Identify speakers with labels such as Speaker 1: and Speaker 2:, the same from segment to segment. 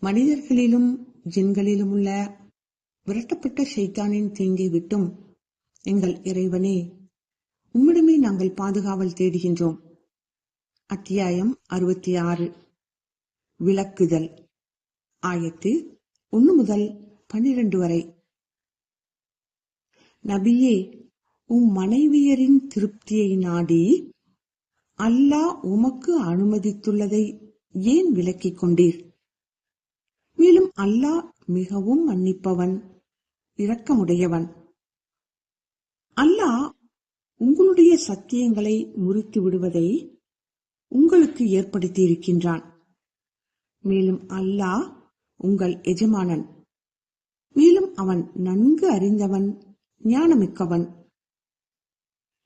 Speaker 1: மனிதர்களிலும் ஜின்களிலும் உள்ள விரட்டப்பட்ட ஷைத்தானின் தீங்கை விட்டும் எங்கள் இறைவனே உம்மிடமே நாங்கள் பாதுகாவல் தேடுகின்றோம். அத்தியாயம் அறுபத்தி ஆறு விளக்குதல். ஆயத்து ஒன்று முதல் பன்னிரண்டு வரை. நபியே உம் மனைவியரின் திருப்தியை நாடி அல்லாஹ் உமக்கு அனுமதித்துள்ளதை ஏன் விலக்கிக் கொண்டீர்? மேலும் அல்லாஹ் மிகவும் மன்னிப்பவன் இரக்கமுடையவன். அல்லாஹ் உங்களுடைய சத்தியங்களை முறித்து விடுவதை உங்களுக்கு ஏற்படுத்தி இருக்கின்றான் மேலும் அல்லாஹ் உங்கள் எஜமானன். மேலும் அவன் நன்கு அறிந்தவன் ஞானமிக்கவன்.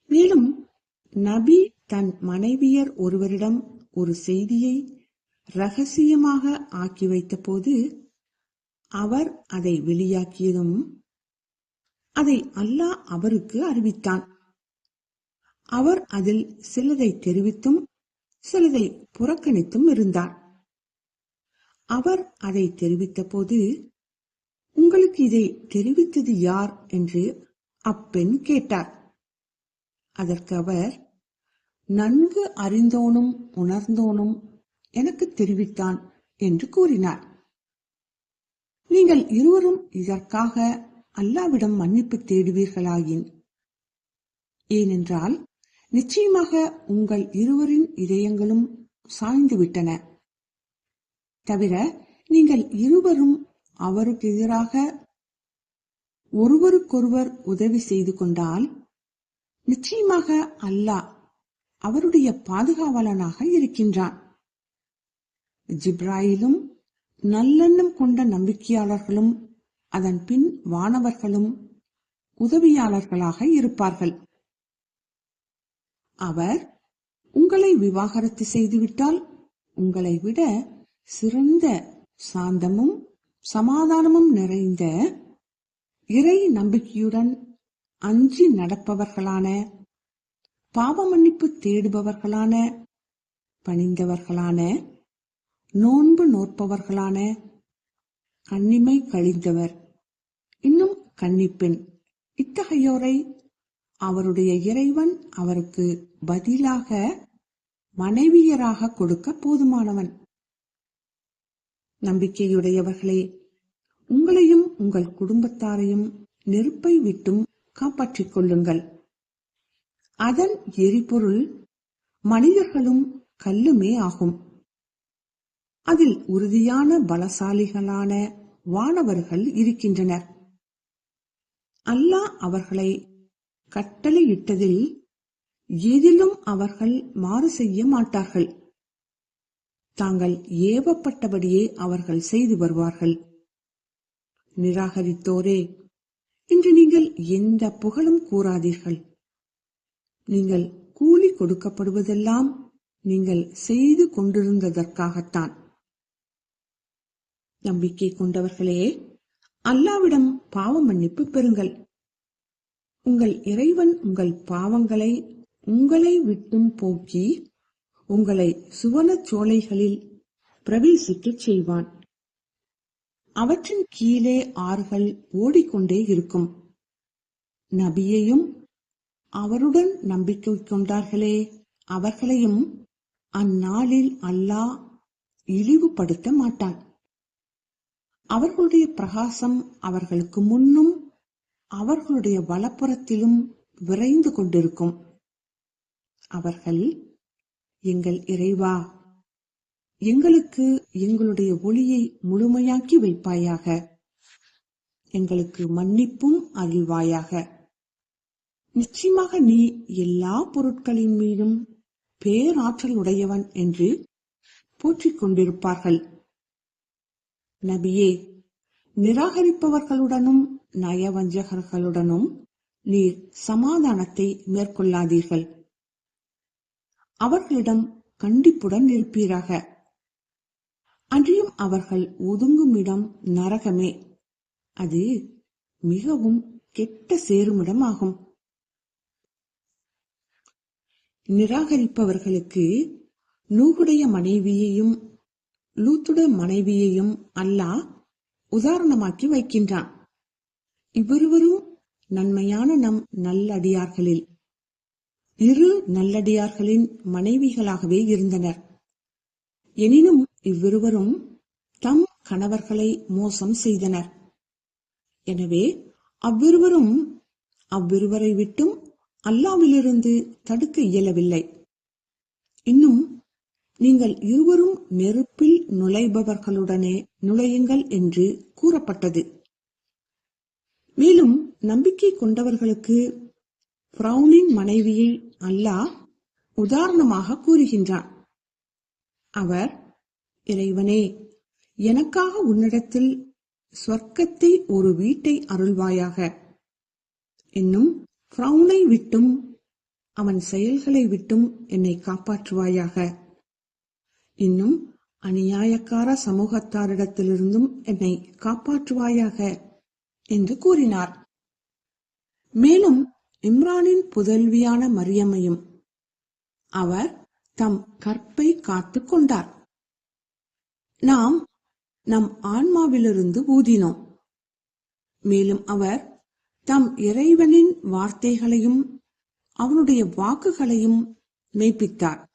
Speaker 1: மேலும் நபி தன் மனைவியர் ஒருவரிடம் ஒரு செய்தியை ரகசியமாக ஆக்கி வைத்தபோது அவர் அதை வெளியாக்கியதும் அதை அல்லாஹ் அவருக்கு அறிவித்தான். அவர் அதில் சிலதை தெரிவித்தும் சிலதை புறக்கணித்தும் இருந்தார். அவர் அதை தெரிவித்த போது உங்களுக்கு இதை தெரிவித்தது யார்? என்று அப்பெண் கேட்டார். அதற்கு அவர் நன்கு அறிந்தோனும் உணர்ந்தோனும் எனக்கு தெரிவித்தான் என்று கூறினார். நீங்கள் இருவரும் இதற்காக அல்லாவிடம் மன்னிப்பு தேடுவீர்களாயின்? ஏனென்றால் நிச்சயமாக உங்கள் இருவரின் இதயங்களும் சாய்ந்து விட்டன. தவிர நீங்கள் இருவரும் அவருக்கு எதிராக ஒருவருக்கொருவர் உதவி செய்து கொண்டால் நிச்சயமாக அல்லாஹ் அவருடைய பாதுகாவலனாக இருக்கின்றான். ஜிப்ராயிலும் நல்லெண்ணம் கொண்ட நம்பிக்கையாளர்களும் அதன் பின் வானவர்களும் உதவியாளர்களாக இருப்பார்கள். அவர் உங்களை விவாகரத்து செய்துவிட்டால் உங்களை விட சிறந்த சாந்தமும் சமாதானமும் நிறைந்த இறை நம்பிக்கையுடன் அஞ்சி நடப்பவர்களான பாவ மன்னிப்பு தேடுபவர்களான பணிந்தவர்களான நோன்பு நோற்பவர்களான கண்ணிமை கழிந்தவர் இன்னும் கன்னிப்பெண் இத்தகையோரை அவருடைய இறைவன் அவருக்கு பதிலாக மனைவியராக கொடுக்க போதுமானவன். நம்பிக்கையுடையவர்களே உங்களையும் உங்கள் குடும்பத்தாரையும் நெருப்பை விட்டும் காப்பாற்றிக் கொள்ளுங்கள். அதன் எரிபொருள் மனிதர்களும் கல்லுமே ஆகும். அதில் உறுதியான பலசாலிகளான வானவர்கள் இருக்கின்றனர். அல்லாஹ் அவர்களை கட்டளையிட்டதில் எதிலும் அவர்கள் மாறு செய்ய மாட்டார்கள். தாங்கள் ஏவப்பட்டபடியே அவர்கள் செய்து வருவார்கள். நிராகரித்தோரே இன்று நீங்கள் எந்த புகழும் கூறாதீர்கள். நீங்கள் கூலி கொடுக்கப்படுவதெல்லாம் நீங்கள் செய்து கொண்டிருந்ததற்காகத்தான். நம்பிக்கை கொண்டவர்களே அல்லாவிடம் பாவ மன்னிப்பு பெறுங்கள். உங்கள் இறைவன் உங்கள் பாவங்களை உங்களை விட்டும் போக்கி உங்களை சுவனச் சோலைகளில் பிரவேசிக்கச் செய்வான். அவற்றின் கீழே ஆறுகள் ஓடிக்கொண்டே இருக்கும். நபியையும் அவருடன் நம்பிக்கை கொண்டார்களே அவர்களையும் அந்நாளில் அல்லாஹ் இழிவுபடுத்த மாட்டான். அவர்களுடைய பிரகாசம் அவர்களுக்கு முன்னும் அவர்களுடைய வலப்புறத்திலும் விரைந்து கொண்டிருக்கும். அவர்கள் எங்கள் இறைவா எங்களுக்கு எங்களுடைய ஒளியை முழுமையாக்கி வைப்பாயாக. எங்களுக்கு மன்னிப்பும் அருள்வாயாக. நிச்சயமாக நீ எல்லா பொருட்களின் மீதும் பேராற்றல் உடையவன் என்று போற்றிக் கொண்டிருப்பார்கள். நபியே நிராகரிப்பவர்களுடனும் நயவஞ்சகர்களுடனும் நீர் சமாதானத்தை மேற்கொள்ளாதீர்கள். அவர்களிடம் கண்டிப்புடன் இருப்பீராக. அன்றியும் அவர்கள் ஒதுங்கும் இடம் நரகமே. அது மிகவும் கெட்ட சேருமிடமாகும். நிராகரிப்பவர்களுக்கு நூகுடைய மனைவியையும் லூத்துட மனைவியையும் அல்லாஹ் உதாரணமாக்கி வைக்கின்றான். இவ்விருவரும் நன்மையான நம் நல்லடியார்களில் இரு நல்லடியார்களின் மனைவிகளாகவே இருந்தனர். எனினும் இவ்விருவரும் தம் கணவர்களை மோசம் செய்தனர். எனவே அவ்விருவரும் அவ்விருவரை விட்டும் அல்லாவிலிருந்து தடுக்க இயலவில்லை. இன்னும் நீங்கள் இருவரும் நெருப்பில் நுழைபவர்களுடனே நுழையுங்கள் என்று கூறப்பட்டது. மேலும் நம்பிக்கை கொண்டவர்களுக்கு பிரவுனின் மனைவியை அல்லாஹ் உதாரணமாக கூறுகின்றான். அவர் இறைவனே எனக்காக உன்னிடத்தில் சொர்க்கத்தை ஒரு வீட்டை அருள்வாயாக. இன்னும் பிரவுனை விட்டும் அவன் செயல்களை விட்டும் என்னை காப்பாற்றுவாயாக. இன்னும் அநியாயக்கார சமூகத்தாரிடத்திலிருந்தும் என்னை காப்பாற்றுவாயாக என்று கூறினார். மேலும் இம்ரானின் புதல்வியான மரியமையும் அவர் தம் கற்பை காத்துக் கொண்டார். நாம் நம் ஆன்மாவிலிருந்து ஊதினோம். மேலும் அவர் தம் இறைவனின் வார்த்தைகளையும் அவனுடைய வாக்குகளையும் மெய்ப்பித்தார்.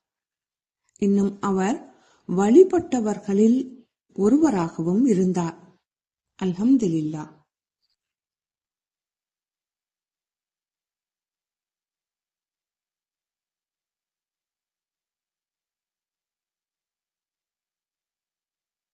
Speaker 1: இன்னும் அவர் வழிபட்டவர்களில் ஒருவராகவும் இருந்தார். அல்ஹம்துலில்லா